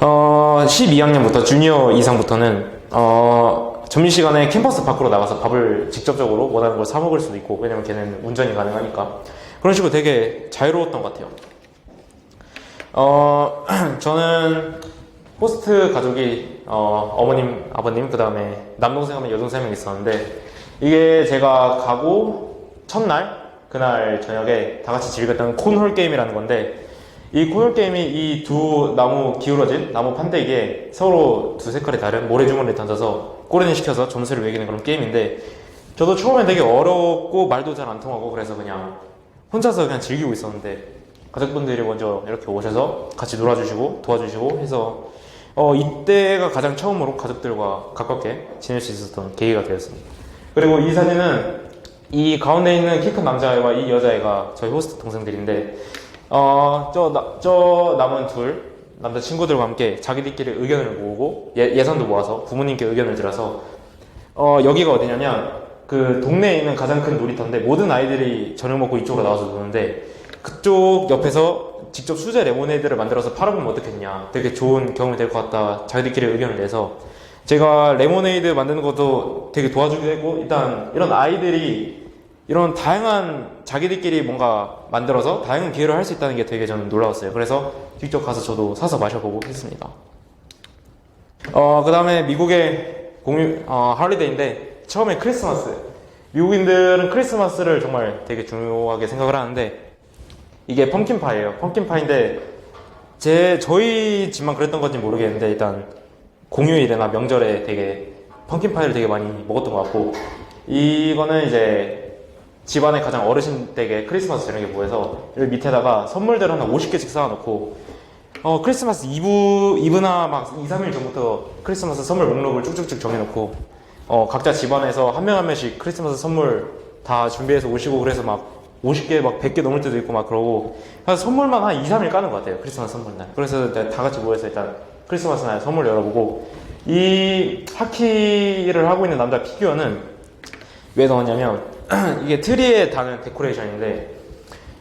어, 12학년부터 주니어 이상부터는 어, 점심시간에 캠퍼스 밖으로 나가서 밥을 직접적으로 원하는 걸 사 먹을 수도 있고 왜냐면 걔는 운전이 가능하니까 그런 식으로 되게 자유로웠던 것 같아요. 어, 저는 호스트 가족이 어, 어머님, 아버님, 그 다음에 남동생 하면 여동생 명 있었는데 이게 제가 가고 첫날 그날 저녁에 다 같이 즐겼던 콘홀 게임이라는 건데 이 콘홀 게임이 이 두 나무 기울어진 나무 판대기에 서로 두 색깔이 다른 모래 주머니를 던져서 꼬리를 시켜서 점수를 매기는 그런 게임인데 저도 처음엔 되게 어렵고 말도 잘 안 통하고 그래서 그냥 혼자서 그냥 즐기고 있었는데 가족분들이 먼저 이렇게 오셔서 같이 놀아주시고 도와주시고 해서 어, 이때가 가장 처음으로 가족들과 가깝게 지낼 수 있었던 계기가 되었습니다. 그리고 이 사진은 이 가운데 있는 키 큰 남자애와 이 여자애가 저희 호스트 동생들인데 어, 저, 나, 저 남은 둘 남자 친구들과 함께 자기들끼리 의견을 모으고 예, 예산도 모아서 부모님께 의견을 들어서 어, 여기가 어디냐면 그 동네에 있는 가장 큰 놀이터인데 모든 아이들이 저녁 먹고 이쪽으로 나와서 노는데 그쪽 옆에서 직접 수제 레모네이드를 만들어서 팔아보면 어떻겠냐. 되게 좋은 경험이 될 것 같다. 자기들끼리 의견을 내서. 제가 레모네이드 만드는 것도 되게 도와주기도 했고 일단 이런 아이들이 이런 다양한 자기들끼리 뭔가 만들어서 다양한 기회를 할 수 있다는 게 되게 저는 놀라웠어요 그래서 직접 가서 저도 사서 마셔보고 했습니다 어, 그 다음에 미국의 공유, 어, 할리데이인데, 처음에 크리스마스. 미국인들은 크리스마스를 정말 되게 중요하게 생각을 하는데, 이게 펌킨파이예요. 펌킨파인데, 제, 저희 집만 그랬던 건지 모르겠는데, 일단, 공휴일이나 명절에 되게, 펌킨파이를 되게 많이 먹었던 것 같고, 이거는 이제, 집안의 가장 어르신 댁에 크리스마스 저녁에 모여서, 여기 밑에다가 선물들 하나 50개씩 쌓아놓고, 어, 크리스마스 이브, 이브나 막 2, 3일 전부터 크리스마스 선물 목록을 쭉쭉쭉 정해놓고, 어, 각자 집안에서 한 명 한 명씩 크리스마스 선물 다 준비해서 오시고 그래서 막 50개, 막 100개 넘을 때도 있고 막 그러고, 그래서 선물만 한 2, 3일 까는 것 같아요. 크리스마스 선물날. 그래서 다 같이 모여서 일단 크리스마스 날 선물 열어보고, 이 하키를 하고 있는 남자 피규어는 왜 넣었냐면, 이게 트리에 다는 데코레이션인데,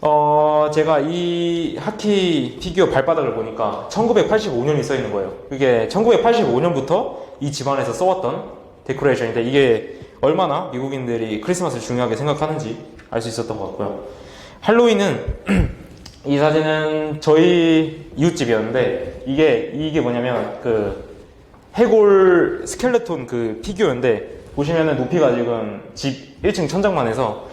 어, 제가 이 하키 피규어 발바닥을 보니까 1985년이 써 있는 거예요. 그게 1985년부터 이 집안에서 써왔던 데코레이션인데 이게 얼마나 미국인들이 크리스마스를 중요하게 생각하는지 알 수 있었던 것 같고요. 할로윈은 이 사진은 저희 이웃집이었는데 이게 이게 뭐냐면 그 해골 스켈레톤 그 피규어인데 보시면은 높이가 지금 집 1층 천장만 해서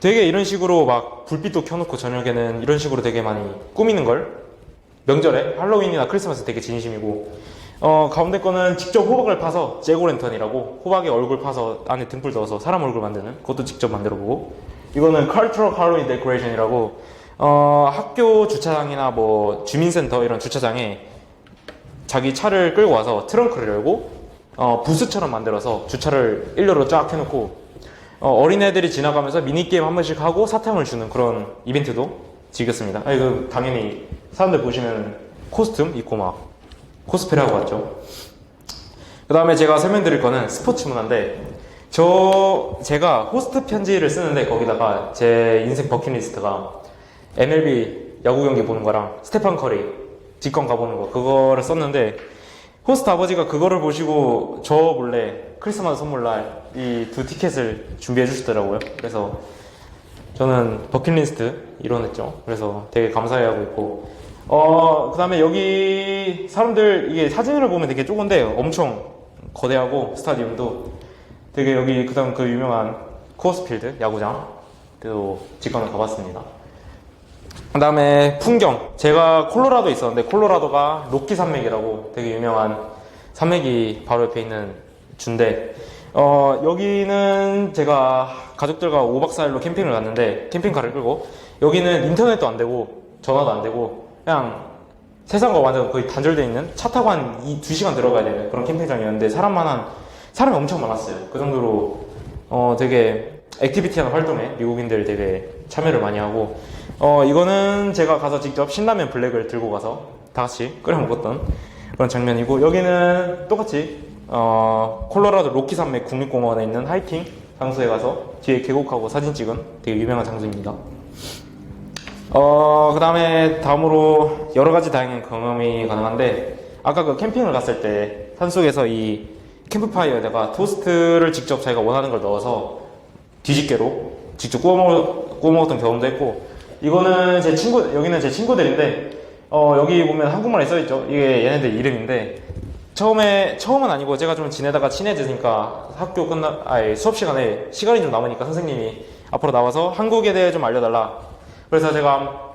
되게 이런 식으로 막 불빛도 켜놓고 저녁에는 이런 식으로 되게 많이 꾸미는 걸 명절에 할로윈이나 크리스마스 되게 진심이고 어 가운데 거는 직접 호박을 파서 제고랜턴이라고 호박에 얼굴 파서 안에 등불 넣어서 사람 얼굴 만드는 그것도 직접 만들어 보고 이거는 cultural Halloween decoration이라고 어 학교 주차장이나 뭐 주민센터 이런 주차장에 자기 차를 끌고 와서 트렁크를 열고 어 부스처럼 만들어서 주차를 일렬로 쫙 해놓고 어, 린애들이 지나가면서 미니게임 한 번씩 하고 사탕을 주는 그런 이벤트도 즐겼습니다. 아, 이거 당연히 사람들 보시면 코스튬 입고 막 코스프레 하고 왔죠. 그 다음에 제가 설명드릴 거는 스포츠 문화인데, 저, 제가 호스트 편지를 쓰는데 거기다가 제 인생 버킷리스트가 MLB 야구 경기 보는 거랑 스테판 커리 직관 가보는 거, 그거를 썼는데, 호스트 아버지가 그거를 보시고 저 몰래 크리스마스 선물날 이 두 티켓을 준비해 주시더라고요. 그래서 저는 버킷리스트 이뤄냈죠. 그래서 되게 감사해하고 있고 어 그 다음에 여기 사람들 이게 사진을 보면 되게 조금데 엄청 거대하고 스타디움도 되게 여기 그 다음 그 유명한 코어스필드 야구장 또 직관을 가봤습니다. 그다음에 풍경. 제가 콜로라도 있었는데 콜로라도가 로키 산맥이라고 되게 유명한 산맥이 바로 옆에 있는 주인데 어 여기는 제가 가족들과 5박 4일로 캠핑을 갔는데 캠핑카를 끌고 여기는 인터넷도 안 되고 전화도 안 되고 그냥 세상과 완전 거의 단절되어 있는 차 타고 한 2, 2시간 들어가야 되는 그런 캠핑장이었는데 사람만 한 사람이 엄청 많았어요. 그 정도로 어 되게 액티비티한 활동에 미국인들 되게 참여를 많이 하고 어 이거는 제가 가서 직접 신라면 블랙을 들고 가서 다 같이 끓여 먹었던 그런 장면이고 여기는 똑같이 어 콜로라도 로키 산맥 국립공원에 있는 하이킹 장소에 가서 뒤에 계곡하고 사진 찍은 되게 유명한 장소입니다. 어, 그 다음에 다음으로 여러 가지 다양한 경험이 가능한데, 아까 그 캠핑을 갔을 때 산속에서 이 캠프파이어에다가 토스트를 직접 자기가 원하는 걸 넣어서 뒤집개로 직접 구워, 먹, 구워 먹었던 경험도 했고 이거는 제 친구 여기는 제 친구들인데 어, 여기 보면 한국말에 써 있죠. 이게 얘네들 이름인데 처음에 처음은 아니고 제가 좀 지내다가 친해지니까 학교 끝나 아니 수업 시간에 시간이 좀 남으니까 선생님이 앞으로 나와서 한국에 대해 좀 알려달라. 그래서 제가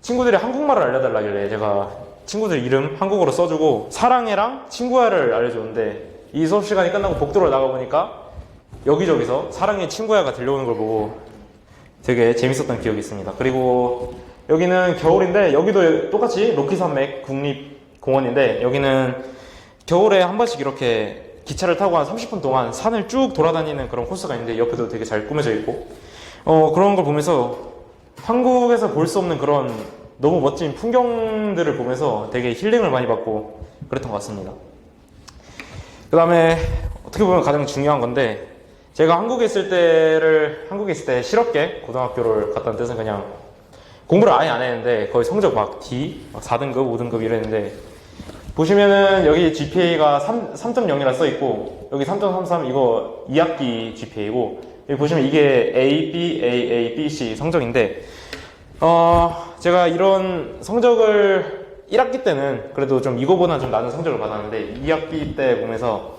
친구들이 한국말을 알려달라길래 제가 친구들 이름 한국어로 써주고 사랑해랑 친구야를 알려줬는데 이 수업 시간이 끝나고 복도로 나가 보니까 여기저기서 사랑해 친구야가 들려오는 걸 보고 되게 재밌었던 기억이 있습니다. 그리고 여기는 겨울인데 여기도 똑같이 로키산맥 국립공원인데 여기는 겨울에 한 번씩 이렇게 기차를 타고 한 30분 동안 산을 쭉 돌아다니는 그런 코스가 있는데 옆에도 되게 잘 꾸며져 있고 어, 그런 걸 보면서 한국에서 볼 수 없는 그런 너무 멋진 풍경들을 보면서 되게 힐링을 많이 받고 그랬던 것 같습니다. 그 다음에 어떻게 보면 가장 중요한 건데 제가 한국에 있을 때를 한국에 있을 때 실업계 고등학교를 갔다는 뜻은 그냥 공부를 아예 안 했는데 거의 성적 막 D 막 4등급 5등급 이랬는데 보시면은 여기 GPA가 3, 3.0이라 써 있고 여기 3.33 이거 2학기 GPA고 여기 보시면 이게 A, B, A, A, B, C 성적인데 어 제가 이런 성적을 1학기 때는 그래도 좀 이거보다 좀 낮은 성적을 받았는데 2학기 때 보면서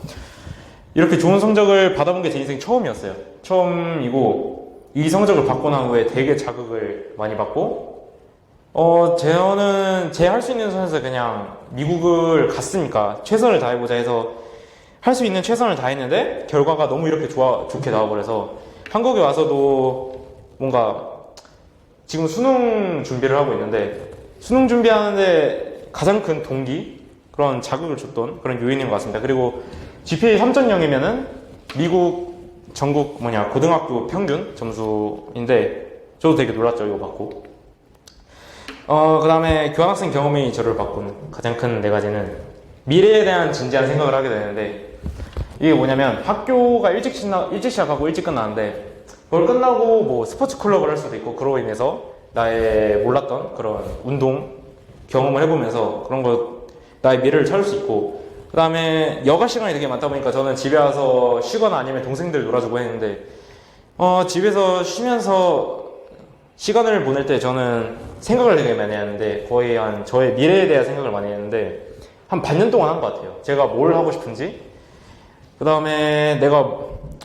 이렇게 좋은 성적을 받아본 게 제 인생 처음이었어요. 처음이고 이 성적을 받고 난 후에 되게 자극을 많이 받고 어 저는 제 할 수 있는 선에서 그냥 미국을 갔으니까 최선을 다해보자 해서 할 수 있는 최선을 다했는데 결과가 너무 이렇게 좋아 좋게 나와버려서 한국에 와서도 뭔가 지금 수능 준비를 하고 있는데 수능 준비하는데 가장 큰 동기 그런 자극을 줬던 그런 요인인 것 같습니다. 그리고 GPA 3.0이면은 미국 전국 뭐냐 고등학교 평균 점수인데 저도 되게 놀랐죠 이거 받고. 어 그 다음에 교환학생 경험이 저를 바꾼 가장 큰 네 가지는 미래에 대한 진지한 생각을 하게 되는데 이게 뭐냐면 학교가 일찍 시나, 일찍 시작하고 일찍 끝나는데 그걸 끝나고 뭐 스포츠 클럽을 할 수도 있고 그로 인해서 나의 몰랐던 그런 운동 경험을 해보면서 그런 거 나의 미래를 찾을 수 있고 그 다음에 여가 시간이 되게 많다 보니까 저는 집에 와서 쉬거나 아니면 동생들 놀아주고 했는데 어, 집에서 쉬면서 시간을 보낼 때 저는 생각을 되게 많이 하는데 거의 한 저의 미래에 대한 생각을 많이 했는데 한 반년 동안 한 것 같아요. 제가 뭘 하고 싶은지. 그 다음에 내가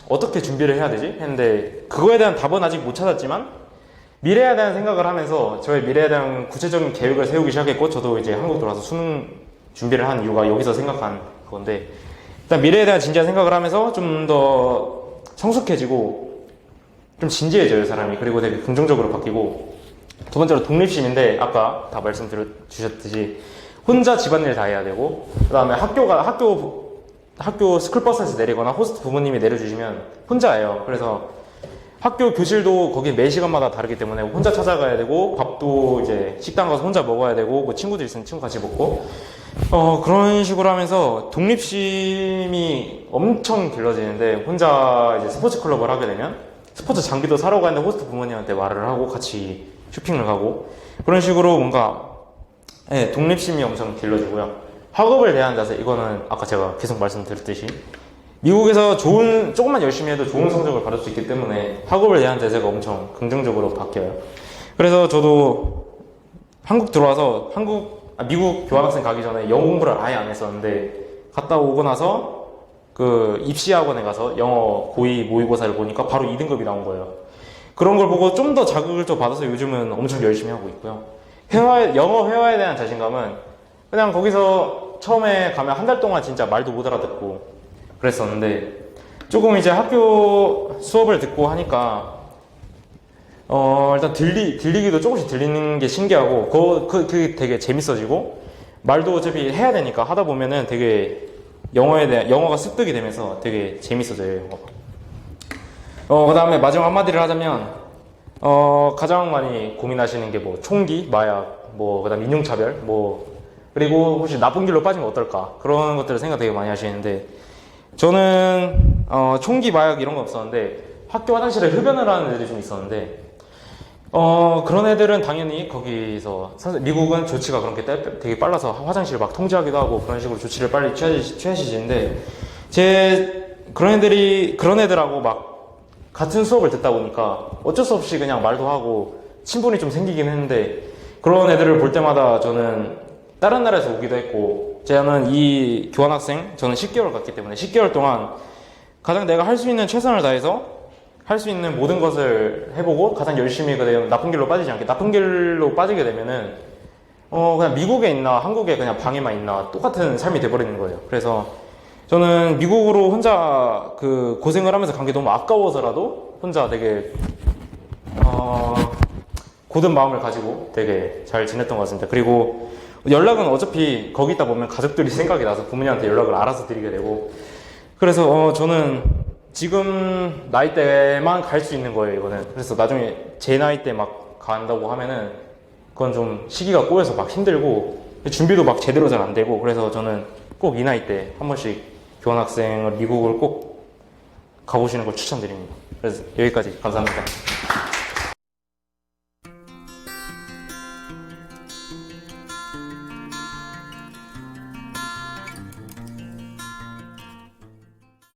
어떻게 준비를 해야 되지? 했는데 그거에 대한 답은 아직 못 찾았지만 미래에 대한 생각을 하면서 저의 미래에 대한 구체적인 계획을 세우기 시작했고 저도 이제 한국 들어와서 수능 준비를 한 이유가 여기서 생각한 건데 일단 미래에 대한 진지한 생각을 하면서 좀 더 성숙해지고 좀 진지해져요 사람이. 그리고 되게 긍정적으로 바뀌고. 두 번째로 독립심인데 아까 다 말씀 주셨듯이 혼자 집안일 다 해야 되고 그 다음에 학교가 학교 학교 스쿨버스에서 내리거나 호스트 부모님이 내려주시면 혼자예요. 그래서 학교 교실도 거기 매 시간마다 다르기 때문에 혼자 찾아가야 되고 밥도 이제 식당 가서 혼자 먹어야 되고 뭐 친구들 있으면 친구 같이 먹고 어 그런 식으로 하면서 독립심이 엄청 길러지는데 혼자 이제 스포츠 클럽을 하게 되면 스포츠 장비도 사러 가는데 호스트 부모님한테 말을 하고 같이 쇼핑을 가고 그런 식으로 뭔가 예, 독립심이 엄청 길러지고요. 학업을 대한 자세 이거는 아까 제가 계속 말씀드렸듯이 미국에서 좋은 조금만 열심히 해도 좋은 성적을 받을 수 있기 때문에 학업을 대한 자세가 엄청 긍정적으로 바뀌어요. 그래서 저도 한국 들어와서 한국 아, 미국 교환학생 가기 전에 영어 공부를 아예 안 했었는데 갔다 오고 나서 그 입시 학원에 가서 영어 고2 모의고사를 보니까 바로 2등급이 나온 거예요. 그런 걸 보고 좀 더 자극을 또 받아서 요즘은 엄청 열심히 하고 있고요. 회화 영어 회화에 대한 자신감은 그냥 거기서 처음에 가면 한 달 동안 진짜 말도 못 알아듣고 그랬었는데 조금 이제 학교 수업을 듣고 하니까 어 일단 들리 들리기도 조금씩 들리는 게 신기하고 그, 그 그게 되게 재밌어지고 말도 어차피 해야 되니까 하다 보면은 되게 영어에 대한 영어가 습득이 되면서 되게 재밌어져요. 어 그다음에 마지막 한마디를 하자면 어 가장 많이 고민하시는 게 뭐 총기, 마약, 뭐 그다음 인종차별, 뭐 그리고 혹시 나쁜 길로 빠지면 어떨까 그런 것들을 생각 되게 많이 하시는데 저는 어, 총기 마약 이런 거 없었는데 학교 화장실에 흡연을 하는 애들이 좀 있었는데 어 그런 애들은 당연히 거기서 미국은 조치가 그렇게 떼- 되게 빨라서 화장실 막 통제하기도 하고 그런 식으로 조치를 빨리 취하시, 취하시는데 제 그런 애들이 그런 애들하고 막 같은 수업을 듣다 보니까 어쩔 수 없이 그냥 말도 하고 친분이 좀 생기긴 했는데 그런 애들을 볼 때마다 저는 다른 나라에서 오기도 했고 저는 이 교환학생 저는 10개월 갔기 때문에 10개월 동안 가장 내가 할 수 있는 최선을 다해서 할 수 있는 모든 것을 해보고 가장 열심히 그냥 나쁜 길로 빠지지 않게 나쁜 길로 빠지게 되면은 어 그냥 미국에 있나 한국에 그냥 방에만 있나 똑같은 삶이 돼버리는 거예요. 그래서 저는 미국으로 혼자 그 고생을 하면서 간 게 너무 아까워서라도 혼자 되게 어 고든 마음을 가지고 되게 잘 지냈던 것 같습니다. 그리고 연락은 어차피 거기 있다 보면 가족들이 생각이 나서 부모님한테 연락을 알아서 드리게 되고. 그래서 어, 저는 지금 나이 때만 갈 수 있는 거예요 이거는. 그래서 나중에 제 나이 때 막 간다고 하면은 그건 좀 시기가 꼬여서 막 힘들고 준비도 막 제대로 잘 안 되고 그래서 저는 꼭 이 나이 때 한 번씩 교환학생을 미국을 꼭 가보시는 걸 추천드립니다. 그래서 여기까지 감사합니다